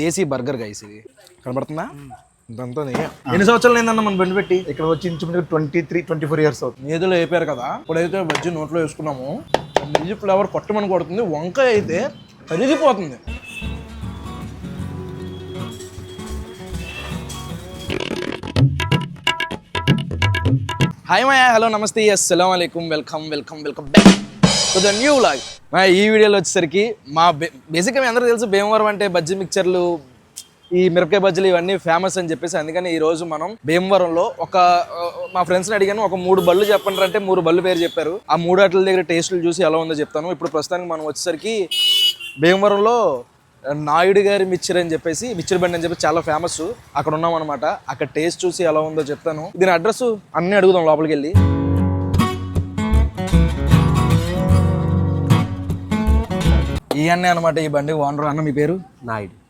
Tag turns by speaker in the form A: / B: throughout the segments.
A: దేశీ burger guys ఇది. కనబడుతుందా? నెయ్యి. ఎన్ని సంవత్సరాలు అయిందన్న మన బండి పెట్టి?
B: ఇక్కడ వచ్చి ఇంచుమించు twenty three twenty four years అవుతుంది
A: మేదులో వేపారు కదా? ఇప్పుడైతే బజ్జీ నోట్లో వేసుకున్నాము. నెయ్యి ఫ్లేవర్ పట్టుమని కొడుతుంది. వంకాయ అయితే కరిగిపోతుంది. హాయ్ మాయా హలో నమస్తే. అస్సలం welcome welcome welcome back to new vlog మా ఈ వీడియోలో వచ్చేసరికి మా బేసిక్గా మీ అందరూ తెలుసు భీమవరం అంటే బజ్జీ మిక్చర్లు ఈ మిరపకాయ బజ్జీలు ఇవన్నీ ఫేమస్ అని చెప్పేసి అందుకని ఈ రోజు మనం భీమవరంలో ఒక మా ఫ్రెండ్స్ని అడిగాను ఒక మూడు బళ్ళు చెప్పండి అంటే మూడు బళ్ళు పేరు చెప్పారు. ఆ మూడు వాటిల దగ్గర టేస్టులు చూసి ఎలా ఉందో చెప్తాను. ఇప్పుడు ప్రస్తుతానికి మనం వచ్చేసరికి భీమవరంలో నాయుడు గారి మిక్చర్ అని చెప్పేసి మిక్చర్ బండి అని చెప్పి చాలా ఫేమస్ అక్కడ ఉన్నాం అనమాట అక్కడ టేస్ట్ చూసి ఎలా ఉందో చెప్తాను. దీని అడ్రస్ అన్నీ అడుగుదాం లోపలికి వెళ్ళి. ఈ అన్నే అనమాట ఈ బండి ఓనర్ అన్న మీ పేరు?
C: నాయుడు.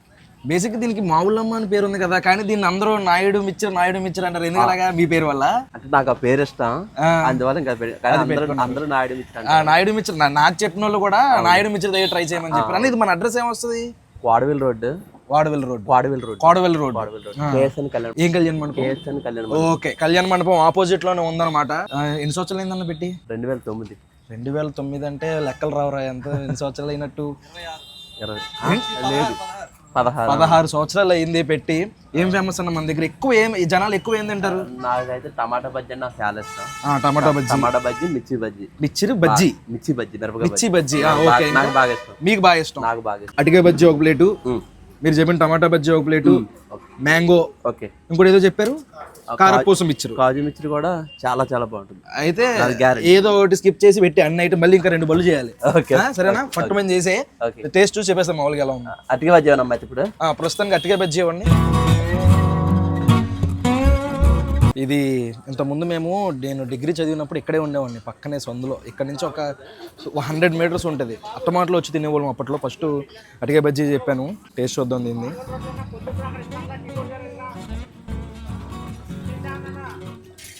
A: బేసిక్ దీనికి మావులమ్మ అని పేరు ఉంది కదా కానీ దీన్ని అందరూ నాయుడు మిచ్చర్ నాయుడు మిచ్చర్ అంటారు. ఎందుకు అలాగా మీ పేరు వల్ల?
C: అంటే నాకు ఆ పేరు ఇష్టం. అందువల్ల ఇంకా పె- కానీ అందరూ అందరూ నాయుడు
A: ఆ, నాయుడు మిచ్చర్. నా- నాకు చెప్పిన వాళ్ళు కూడా నాయుడు మిచ్చర్ దగ్గర ట్రై చేయమని చెప్పారు. అని ఇది మన అడ్రస్ ఏమొస్తుంది?
C: కోడవిల్ రోడ్డు.
A: వాడవెల్ రోడ్
C: కోడవిల్ రోడ్
A: కోడవెల్ రోడ్
C: కోడవిల్ రోడ్ కేఎస్ఎన్ కళ్యాణ్
A: ఏం కళ్యాణ మండపం?
C: కేఎస్ఎన్ కళ్యాణ్
A: ఓకే కళ్యాణ మండపం ఆపోజిట్లోనే ఉందన్నమాట. ఆ, ఎన్ని సంవత్సరాలు అయిందన్న పెట్టి?
C: రెండు వేల తొమ్మిది.
A: రెండు వేల తొమ్మిది అంటే లెక్కలు రావురా ఎంత ఎన్ని సంవత్సరాలు అయినట్టు?
C: ఇరవై. లేదు. పదహారు.
A: పదహారు సంవత్సరాలు అయింది పెట్టి. ఏం ఫేమస్ అన్న మన దగ్గర? ఎక్కువ ఏం ఈ జనాలు ఎక్కువ ఏం తింటారు?
C: నాకైతే టమాటా బజ్జీ అంటే నాకు చాలా ఇష్టం.
A: టమాటా బజ్జీ.
C: టమాటా బజ్జీ మిర్చి బజ్జీ.
A: మిర్చి బజ్జీ?
C: మిర్చి బజ్జీ మిరపకాయ
A: మిర్చి
C: బజ్జీ.
A: ఓకే.
C: నాకు బాగా ఇష్టం.
A: మీకు బాగా ఇష్టం.
C: నాకు బాగా ఇష్టం.
A: బజ్జీ ఒక ప్లేటు. మీరు చెప్పిన టమాటా బజ్జీ ఒక ప్లేటు. మ్యాంగో.
C: ఓకే.
A: ఇంకోటి ఏదో చెప్పారు? కారపూసం ఇచ్చారు.
C: కాజు మిర్చి కూడా చాలా చాలా బాగుంటుంది.
A: అయితే. ఏదో ఒకటి స్కిప్ చేసి పెట్టి అన్ని ఐటమ్ మళ్ళీ ఇంకా రెండు బళ్ళు చేయాలి. సరేనా? పట్టుమని చేసే టేస్ట్ చూసి చెప్పేస్తాం మామూలుగా ఎలా ఉంది.
C: అతికి బజ్జీ అయితే ఇప్పుడు?
A: ప్రస్తుతానికి అట్టికాయ బజ్జీ ఇవ్వండి ఇది ఇంతకుముందు మేము నేను డిగ్రీ చదివినప్పుడు ఇక్కడే ఉండేవాడిని పక్కనే సందులో. ఇక్కడ నుంచి ఒక హండ్రెడ్ మీటర్స్ ఉంటుంది. అత్తమాటలో వచ్చి తినేవాళ్ళం అప్పట్లో. ఫస్ట్ అటికాయ బజ్జీ చెప్పాను. టేస్ట్ చూద్దాం దీన్ని.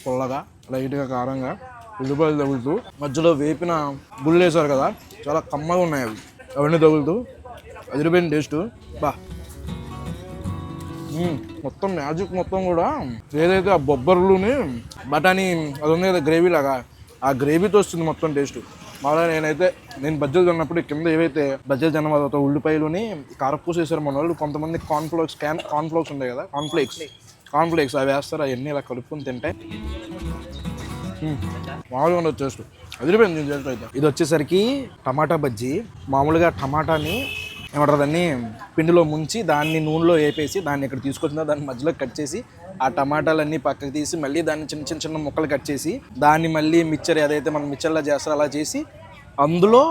A: పుల్లగా లైట్గా కారంగా ఉల్లిపాయలు తగులుతూ మధ్యలో వేపిన గుళ్ళు వేసారు కదా చాలా కమ్మగా ఉన్నాయి అవి. అవన్నీ తగులుతూ అదిరిపోయిన టేస్ట్. బా. మొత్తం మ్యాజిక్ మొత్తం కూడా ఏదైతే ఆ బొబ్బర్లుని బఠానీ అది ఉంది కదా గ్రేవీ లాగా ఆ గ్రేవీతో వస్తుంది మొత్తం టేస్ట్. మామూలుగా నేనైతే నేను బజ్జీలు తిన్నప్పుడు కింద ఏవైతే బజ్జీలు తిన్న తర్వాత ఉల్లిపాయలుని కారపూసేసారు మన వాళ్ళు కొంతమంది కార్న్ఫ్లోక్స్ క్యాన్ కార్న్ఫ్లోక్స్ ఉంటాయి కదా కార్న్ఫ్లేక్స్ కాన్ఫ్లేక్స్ అవి వేస్తారు అవన్నీ ఇలా కలుపుకొని తింటే? మామూలుగా ఉండదు టేస్ట్ అదిరిపోయింది టేస్ట్ అయితే. ఇది వచ్చేసరికి టమాటా బజ్జీ. మామూలుగా టమాటాని ఏమంటారు దాన్ని పిండిలో ముంచి దాన్ని నూనెలో వేపేసి దాన్ని ఇక్కడ తీసుకొచ్చిన దాన్ని మధ్యలో కట్ చేసి ఆ టమాటాలన్నీ పక్కకి తీసి మళ్ళీ దాన్ని చిన్న చిన్న చిన్న ముక్కలు కట్ చేసి దాన్ని మళ్ళీ మిక్చర్ ఏదైతే మనం మిక్చర్లా చేస్తారో అలా చేసి అందులో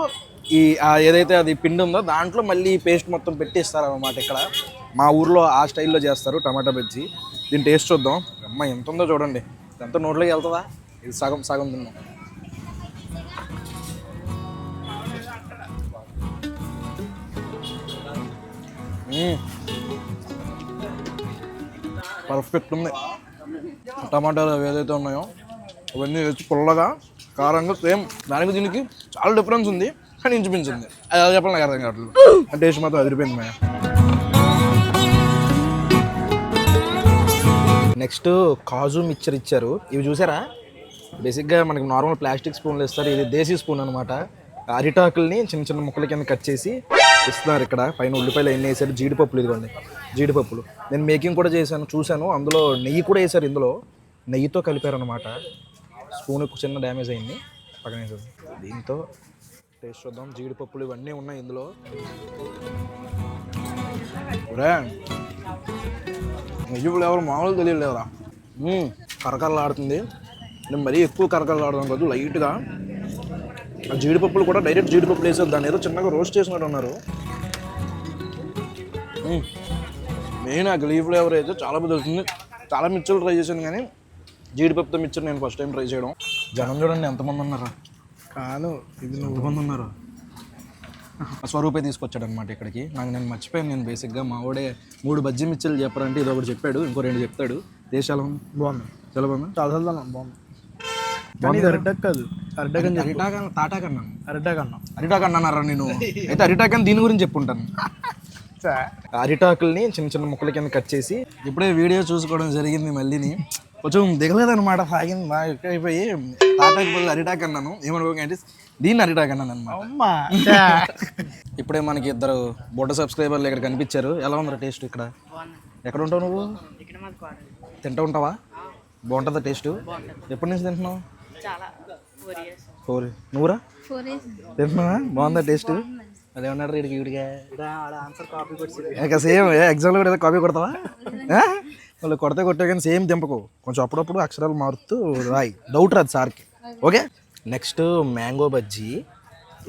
A: ఈ ఏదైతే అది పిండి ఉందో దాంట్లో మళ్ళీ పేస్ట్ మొత్తం పెట్టిస్తారు అన్నమాట ఇక్కడ. మా ఊర్లో ఆ స్టైల్లో చేస్తారు టమాటా బజ్జీ. దీని టేస్ట్ చూద్దాం. అమ్మ ఎంత ఉందో చూడండి. ఎంత నోట్లోకి వెళ్తుందా? ఇది సగం సగం తిన్నాం. పర్ఫెక్ట్ ఉంది టమాటాలు అవి ఏదైతే ఉన్నాయో అవన్నీ వచ్చి పుల్లగా కారంగా సేమ్. దానికి దీనికి చాలా డిఫరెన్స్ ఉంది కానీ ఇంచుమించింది అది చెప్పాలి నాకు అర్థం కావట్లేదు. ఆ టేస్ట్ మాత్రం అదిరిపోయింది మేడం నెక్స్ట్ కాజు మిక్చర్ ఇచ్చారు. ఇవి చూసారా? బేసిక్గా మనకి నార్మల్ ప్లాస్టిక్ స్పూన్లు ఇస్తారు. ఇది దేశీ స్పూన్ అనమాట అరిటాకుల్ని చిన్న చిన్న ముక్కల కింద కట్ చేసి ఇస్తున్నారు ఇక్కడ. పైన ఉల్లిపాయలు ఎన్ని వేసారు. జీడిపప్పులు ఇదిగోండి. జీడిపప్పులు. నేను మేకింగ్ కూడా చేశాను చూశాను. అందులో నెయ్యి కూడా వేసారు ఇందులో. నెయ్యితో కలిపారు అనమాట స్పూన్ చిన్న డ్యామేజ్ అయింది. పక్కన దీంతో టేస్ట్ చూద్దాం. జీడిపప్పులు ఇవన్నీ ఉన్నాయి ఇందులో. నెయ్యి ఫ్లేవర్ మామూలు తెలియలేదురా కరకరలాడుతుంది. నేను మరీ ఎక్కువ కరకరలాడడం కాదు లైట్గా. ఆ జీడిపప్పులు కూడా డైరెక్ట్ జీడిపప్పులు వేసారు దాన్ని ఏదో చిన్నగా రోస్ట్ చేసినట్టు ఉన్నారు. మెయిన్ ఆ గలీ ఫ్లేవర్ అయితే చాలా పెద్ద వస్తుంది చాలా మిక్చర్లు ట్రై చేశాను కానీ జీడిపప్పుతో మిక్చర్ నేను ఫస్ట్ టైం ట్రై చేయడం. జనం చూడండి ఎంతమంది ఉన్నారు? కాదు ఇది నువ్వు. మంది ఉన్నారు? స్వరూపే తీసుకొచ్చాడు అనమాట ఇక్కడికి. నాకు నేను మర్చిపోయాను నేను బేసిక్గా మా వాడే మూడు బజ్జీ మిర్చిలు చెప్పారంటే ఇది ఒకటి చెప్పాడు ఇంకో రెండు చెప్తాడు. దేశాలు
B: బాగుంది.
A: చాలా బాగుంది.
B: చాలా బాగుంది కానీ అరిటాక్ కాదు. అరిటాక్ అని చెప్పి.
A: అరిటాక్ తాటాక్ అన్నాను.
B: అరిటాక్ అన్నాం
A: అరిటాక్ నేను? అయితే అరిటాక్ అని దీని గురించి చెప్పుంటాను. అరిటాకుల్ని చిన్న చిన్న ముక్కల కింద కట్ చేసి ఇప్పుడే వీడియో చూసుకోవడం జరిగింది మళ్ళీని. కొంచెం దిగలేదన్నమాట. సాగింది బాగా ఎక్కువ అయిపోయి తాటాకు బదులు అరిటాక్ అన్నాను. ఏమనుకోకండి దీన్ని అరిటాక్ అన్నాను అనమాట ఇప్పుడే మనకి ఇద్దరు బుడ్డ సబ్స్క్రైబర్లు ఇక్కడ కనిపించారు. ఎలా ఉందిరా టేస్ట్ ఇక్కడ? ఎక్కడ ఉంటావు నువ్వు? తింటూ ఉంటావా? బాగుంటుందా టేస్ట్? ఎప్పటి నుంచి తింటున్నావు?
D: ఫోర్
A: నువ్వురా? తింటున్నావా? బాగుందా టేస్ట్? వీడిగా
B: ఆన్సర్ కాపీ కొట్టి
A: ఇక సేమ్ ఎగ్జామ్లో కూడా ఏదో కాపీ కొడతావా? వాళ్ళు కొడితే కొట్టే కానీ సేమ్ దింపకు కొంచెం అప్పుడప్పుడు అక్షరాలు మారుతూ రాయి. డౌట్ రాదు సార్కి. Okay next mango bajji.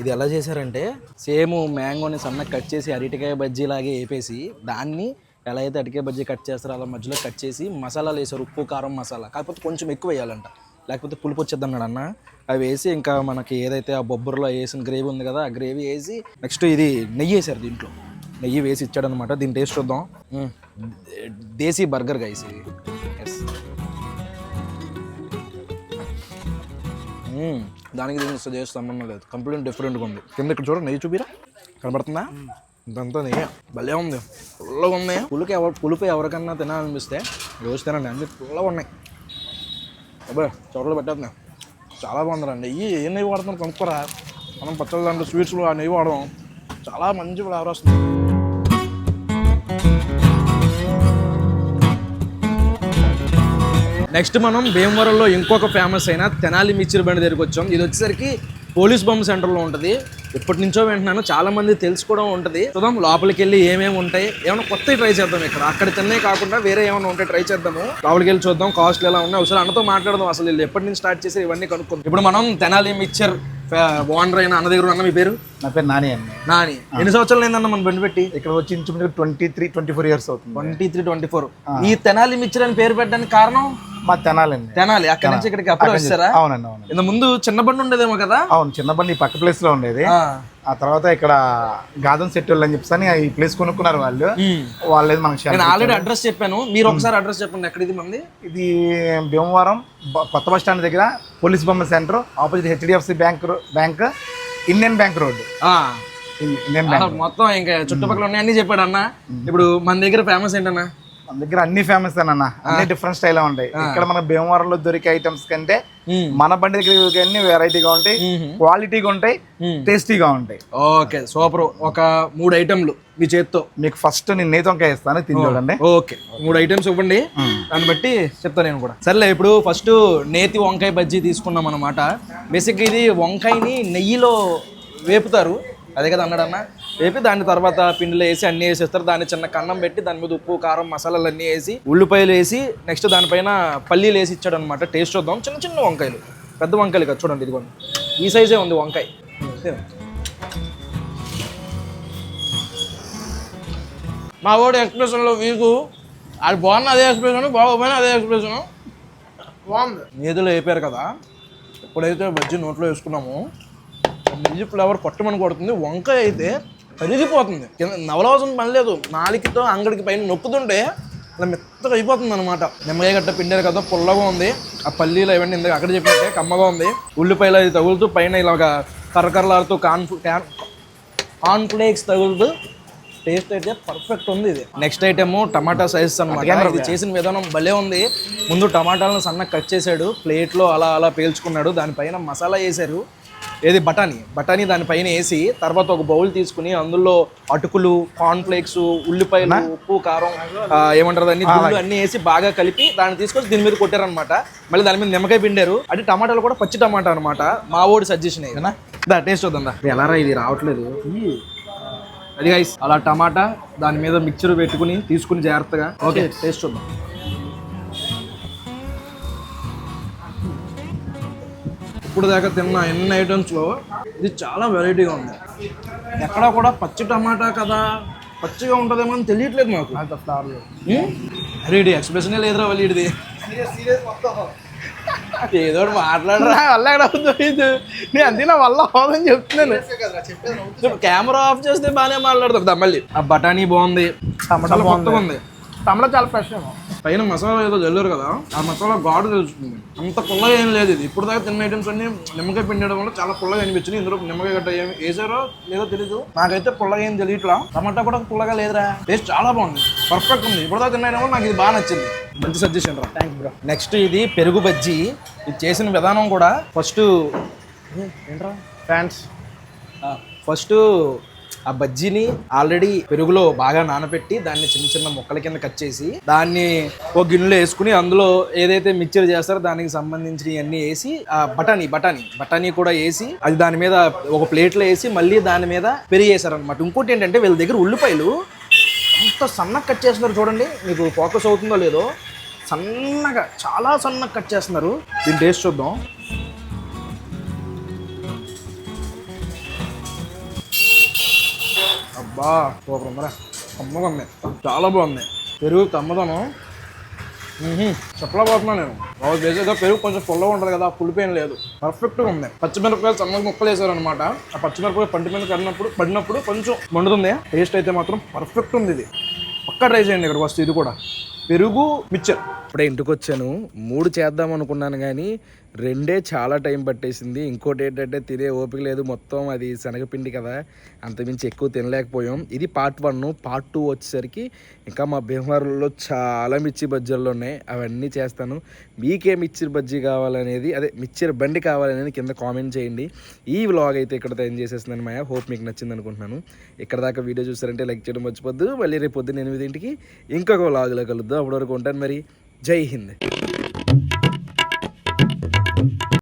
A: ఇది ఎలా చేశారంటే సేమ్ మ్యాంగోని సన్న కట్ చేసి అరటికాయ బజ్జీ లాగే వేపేసి దాన్ని ఎలా అయితే అరటికాయ బజ్జీ కట్ చేస్తారో అలా మధ్యలో కట్ చేసి మసాలాలు వేసారు ఉప్పు కారం మసాలా. కాకపోతే కొంచెం ఎక్కువ వేయాలంట. లేకపోతే పులుపు వచ్చేది అన్నాడు అన్న. అవి వేసి ఇంకా మనకి ఏదైతే ఆ బొబ్బరిలో వేసిన గ్రేవీ ఉంది కదా ఆ గ్రేవీ వేసి నెక్స్ట్ ఇది నెయ్యి వేసారు దీంట్లో. నెయ్యి వేసి ఇచ్చాడనమాట. దీని టేస్ట్ చూద్దాం. దేశీ బర్గర్ గైస్ ఇది. దానికి దీనికి చేసి సంబంధం లేదు. కంప్లీట్ డిఫరెంట్గా ఉంది. కింద ఇక్కడ చూడండి నెయ్యి చూపిరా? కనబడుతుందా? ఇదంతా నెయ్యి. భలే ఉంది. పుల్లగా ఉంది. పులుపు ఎవరు పులుపు ఎవరికన్నా తినాలనిపిస్తే రోజు తినండి. అన్ని పుల్లగా ఉన్నాయి. అబ్బా చోట్ల పెట్టేస్తున్నాయి చాలా బాగుందిరా. నెయ్యి ఏ నెయ్యి వాడుతున్నారు కనుక్కోరా? మనం పచ్చళ్ళ దాంట్లో స్వీట్స్లో ఆ నెయ్యి వాడడం చాలా మంచి ఫ్లేవర్ వస్తుంది. నెక్స్ట్ మనం భీమవరంలో ఇంకొక ఫేమస్ అయిన తెనాలి మిర్చిరి బండి దగ్గరికి వచ్చాం. ఇది వచ్చేసరికి పోలీస్ బొమ్మ సెంటర్లో ఉంటుంది. ఎప్పటి నుంచో వింటున్నాను. చాలా మంది తెలుసుకోవడం ఉంటుంది. చూద్దాం లోపలికి వెళ్ళి ఏమేమి ఉంటాయి. ఏమైనా కొత్తవి ట్రై చేద్దాం ఇక్కడ. అక్కడ తిన్నాయి కాకుండా వేరే ఏమైనా ఉంటే ట్రై చేద్దాము. లోపలికి వెళ్ళి చూద్దాం కాస్ట్లు ఎలా ఉన్నాయి. ఒకసారి అన్నతో మాట్లాడదాం అసలు వీళ్ళు ఎప్పటి నుంచి స్టార్ట్ చేసి ఇవన్నీ కనుక్కుందాం. ఇప్పుడు మనం తెనాలి మిక్చర్ ఓనర్ అయిన అన్న దగ్గర అన్న మీ పేరు?
B: నా పేరు నాని అండి.
A: నాని. ఎన్ని సంవత్సరాలు అయిందన్న మన బండి పెట్టి?
B: ఇక్కడ వచ్చి ఇంచుమించు twenty three twenty four years అవుతుంది.
A: ట్వంటీ త్రీ ట్వంటీ ఫోర్ ఈ తెనాలి మిక్చర్ అని పేరు పెట్టడానికి కారణం?
B: మా తెనాలండి.
A: తెనాలి. అక్కడి నుంచి ఇక్కడికి అప్పుడు వచ్చారా
B: అవునండి అవును
A: ఇంత ముందు చిన్న బండి ఉండేదేమో కదా?
B: అవును చిన్న బండి పక్క ప్లేస్లో ఉండేది.
A: ఆ.
B: తర్వాత ఇక్కడ గాదం సెట్ అని చెప్పేసి అని ఈ ప్లేస్ కొనుక్కున్నారు వాళ్ళు.
A: ఉమ్.
B: వాళ్ళు ఏది మనకి
A: నేను ఆల్రెడీ అడ్రస్ చెప్పాను. మీరు ఒకసారి అడ్రస్ చెప్పండి. ఎక్కడ ఇది మంది
B: ఇది భీమవరం కొత్త బస్ స్టాండ్ దగ్గర పోలీస్ బొమ్మ centre opposite HDFC bank bank Indian bank road
A: మొత్తం ఇంకా చుట్టుపక్కల ఉన్నాయి అన్ని చెప్పాడు అన్న. ఇప్పుడు మన దగ్గర ఫేమస్ ఏంటన్నా?
B: మన దగ్గర అన్ని ఫేమస్ అన్న అన్ని డిఫరెంట్ స్టైల్ ఉంటాయి. ఇక్కడ మన భీమవరంలో దొరికే ఐటమ్స్ కంటే. మన బండి దగ్గర అన్ని వెరైటీగా ఉంటాయి. క్వాలిటీగా ఉంటాయి. టేస్టీగా ఉంటాయి.
A: Okay super. ఒక మూడు ఐటెంలు మీ చేత్తో.
B: మీకు ఫస్ట్ నేను నేతి వంకాయ ఇస్తాను తిని చూడండి.
A: ఓకే. మూడు ఐటమ్స్ ఇవ్వండి. దాన్ని బట్టి చెప్తాను నేను కూడా. సర్లే ఇప్పుడు ఫస్ట్ నేతి వంకాయ బజ్జీ తీసుకున్నాం అనమాట బేసిక్గా ఇది వంకాయని నెయ్యిలో వేపుతారు. అదే కదా అన్నాడన్న? వేపి దాని తర్వాత పిండిలో వేసి అన్ని వేసేస్తారు. దాన్ని చిన్న కన్నం పెట్టి దాని మీద ఉప్పు కారం మసాలాలు అన్నీ వేసి ఉల్లిపాయలు వేసి నెక్స్ట్ దానిపైన పల్లీలు వేసి ఇచ్చాడు అనమాట టేస్ట్ చూద్దాం. చిన్న చిన్న వంకాయలు. పెద్ద వంకాయలు కదా. చూడండి ఇదిగోండి. ఈ సైజే ఉంది వంకాయ. మా వాడు ఎక్స్ప్రెషన్లో వీకు అది బాగున్న అదే ఎక్స్ప్రెషన్ బాగోపోయినా అదే ఎక్స్ప్రెషన్ బాగుంది. నేతిలో వేపారు కదా. ఎప్పుడైతే బజ్జి నోట్లో వేసుకున్నామో. నెయ్యి ఫ్లేవర్ కొట్టమని కొడుతుంది. వంకాయ అయితే కరిగిపోతుంది. కింద నవలవసం పని లేదు. నాలుగుతో అంగడికి పైన నొక్కుతుంటే అలా మెత్తగా అయిపోతుంది అనమాట నిమ్మకాయ గట్ట పిండారు కదా పుల్లగా ఉంది. ఆ పల్లీలు ఇవన్నీ ఇందాక అక్కడ చెప్పినట్టే కమ్మగా ఉంది. ఉల్లిపాయలు అది తగులుతూ పైన ఇలాగ కర్రకర్రలాడుతూ కాన్ కార్న్ ఫ్లేక్స్ తగులుతూ టేస్ట్ అయితే పర్ఫెక్ట్ ఉంది ఇది. నెక్స్ట్ ఐటమ్ టమాటా సైజ్ అనమాట ఇది చేసిన విధానం భలే ఉంది. ముందు టమాటాలను సన్నగా కట్ చేశాడు. ప్లేట్లో అలా అలా పేల్చుకున్నాడు. దానిపైన మసాలా వేశారు. ఏది బఠానీ? బఠానీ దానిపైన వేసి తర్వాత ఒక బౌల్ తీసుకుని అందులో అటుకులు కార్న్ ఫ్లేక్స్ ఉల్లిపాయలు ఉప్పు కారం ఏమంటారు దాన్ని? గుళ్ళు అన్ని వేసి బాగా కలిపి దాన్ని తీసుకొచ్చి దీని మీద కొట్టారనమాట మళ్ళీ దాని మీద నిమ్మకాయ పిండారు. అంటే టమాటాలు కూడా పచ్చి టమాటా అనమాట మా ఓడి సజెషన్ దా టేస్ట్ వద్దా ఎలా రా ఇది? రావట్లేదు. అది గైస్ అలా టమాటా దాని మీద మిక్చర్ పెట్టుకుని తీసుకుని జాగ్రత్తగా. ఓకే టేస్ట్ చూద్దాం. ఇప్పుడు దాకా తిన్న ఎన్ని ఐటమ్స్లో ఇది చాలా వెరైటీగా ఉంది. ఎక్కడ కూడా పచ్చి టమాటా కదా? పచ్చిగా ఉంటుందేమో అని తెలియట్లేదు మాకు. రెడీ ఎక్స్ప్రెషన్ లేదురా వాళ్ళు ఇది ఏదో ఒకటి మాట్లాడరా. వల్ల ఎక్కడ అవుతుంది నేను అంతే నా వల్ల అవదని చెప్తున్నాను. కెమెరా ఆఫ్ చేస్తే బాగానే మాట్లాడుతుంది మళ్ళీ. ఆ బఠానీ బాగుంది.
B: టమాటా బాగుంది. టమాటా చాలా ఫ్రెష్ ఏమో.
A: పైన మసాలా ఏదో చల్లారు కదా ఆ మసాలా ఘాటు తెలుస్తుంది. అంత పుల్లగా ఏం లేదు ఇది. ఇప్పుడు దాకా తిన్న ఐటమ్స్ అన్ని నిమ్మకాయ పిండడం వల్ల చాలా పుల్లగా అనిపించింది. ఇందులో నిమ్మకాయ గట్ట ఏమి వేసారో లేదో తెలీదు. నాకైతే పుల్లగా ఏం తెలియట్లా టమాటా కూడా పుల్లగా లేదురా. టేస్ట్ చాలా బాగుంది. పర్ఫెక్ట్ ఉంది. ఇప్పుడు దాకా తిన్న ఐటమ్ నాకు ఇది బాగా నచ్చింది. మంచి సజెషన్ రా. థ్యాంక్ బ్రో నెక్స్ట్ ఇది పెరుగు బజ్జీ. ఇది చేసిన విధానం కూడా ఫస్ట్ ఏంట్రా?
B: ఫ్యాన్స్
A: ఫస్ట్ ఆ బజ్జీని ఆల్రెడీ పెరుగులో బాగా నానబెట్టి దాన్ని చిన్న చిన్న ముక్కల కింద కట్ చేసి దాన్ని ఒక గిన్నెలో వేసుకుని అందులో ఏదైతే మిక్చర్ చేస్తారో దానికి సంబంధించిన అన్ని వేసి ఆ బఠానీ బఠానీ బఠానీ కూడా వేసి అది దాని మీద ఒక ప్లేట్లో వేసి మళ్ళీ దాని మీద పెరిగేసారనమాట ఇంకోటి ఏంటంటే వీళ్ళ దగ్గర ఉల్లిపాయలు ఎంత సన్నగా కట్ చేస్తున్నారు చూడండి. మీకు ఫోకస్ అవుతుందో లేదో సన్నగా చాలా సన్నగా కట్ చేస్తున్నారు. దీని టేస్ట్ చూద్దాం. అబ్బా సూపర్ ఉందరా. కమ్మగా ఉంది. చాలా బాగుంది. పెరుగు కమ్మదనం చెప్పలేకపోతున్నా నేను. బాగా వేసేదో పెరుగు కొంచెం పుల్లగా ఉంటుంది కదా పులిపోయిన లేదు. పర్ఫెక్ట్గా ఉంది. పచ్చిమిరపకాయలు సన్నగా ముక్కలు వేసారనమాట ఆ పచ్చిమిరపకాయ పంటి మీద కడినప్పుడు పడినప్పుడు కొంచెం మండుతుంది. టేస్ట్ అయితే మాత్రం పర్ఫెక్ట్ ఉంది ఇది. పక్క ట్రై చేయండి ఇక్కడికి వస్తే ఇది కూడా. పెరుగు మిక్చర్. ఇప్పుడే ఇంటికి వచ్చాను మూడు చేద్దాం అనుకున్నాను కానీ రెండే చాలా టైం పట్టేసింది. ఇంకోటి ఏంటంటే తినే ఓపిక లేదు. మొత్తం అది శనగపిండి కదా. అంతమించి ఎక్కువ తినలేకపోయాం. ఇది పార్ట్ వన్ పార్ట్ టూ వచ్చేసరికి ఇంకా మా భీమవరంలో చాలా మిర్చి బజ్జీలు ఉన్నాయి. అవన్నీ చేస్తాను. మీకే మిర్చి బజ్జీ కావాలనేది అదే మిర్చి బండి కావాలనేది కింద కామెంట్ చేయండి. ఈ వ్లాగ్ అయితే ఇక్కడ ఏం చేసేస్తున్నాను మాయా. హోప్ మీకు నచ్చింది అనుకుంటున్నాను. ఇక్కడ దాకా వీడియో చూసారంటే లైక్ చేయడం మర్చిపోద్దు. మళ్ళీ రేపు పొద్దున్న ఎనిమిదింటికి ఇంకొక వ్లాగ్లో కలుద్దాం. అప్పటివరకు ఉంటాను మరి. జై హింద్.